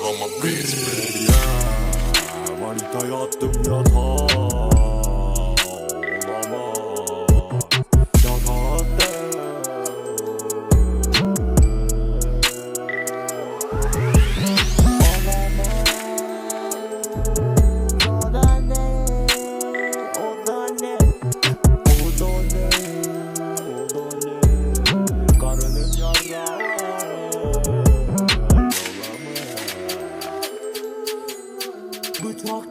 Roma beats, yeah. Valittajad tõmbrad haavad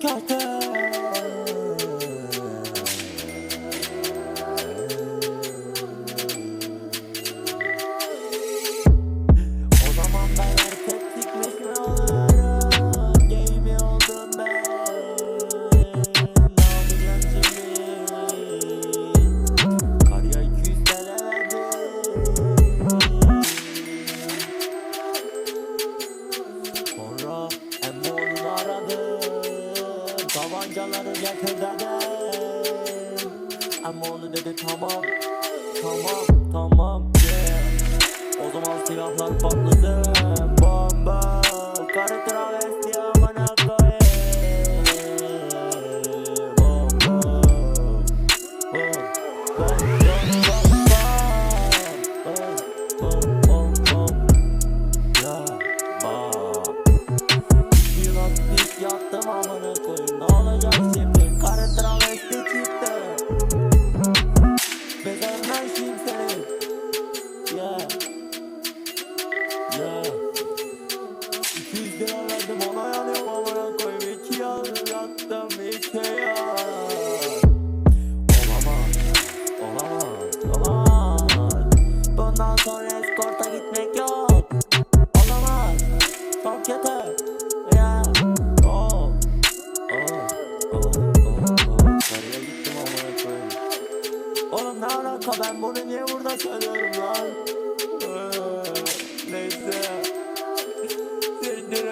Carter. Tabancaları getirdim Ama oğlu dedi tamam Tamam tamam yeah. O zaman silahlar patladı ne alaka? Ben bunu niye burada söylüyorum lan? Ee, neyse. Siktir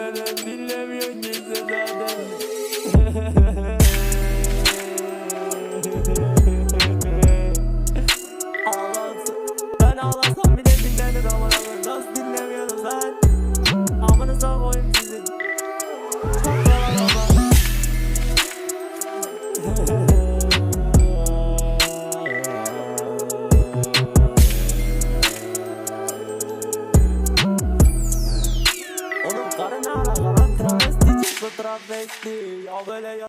bekliyor böyle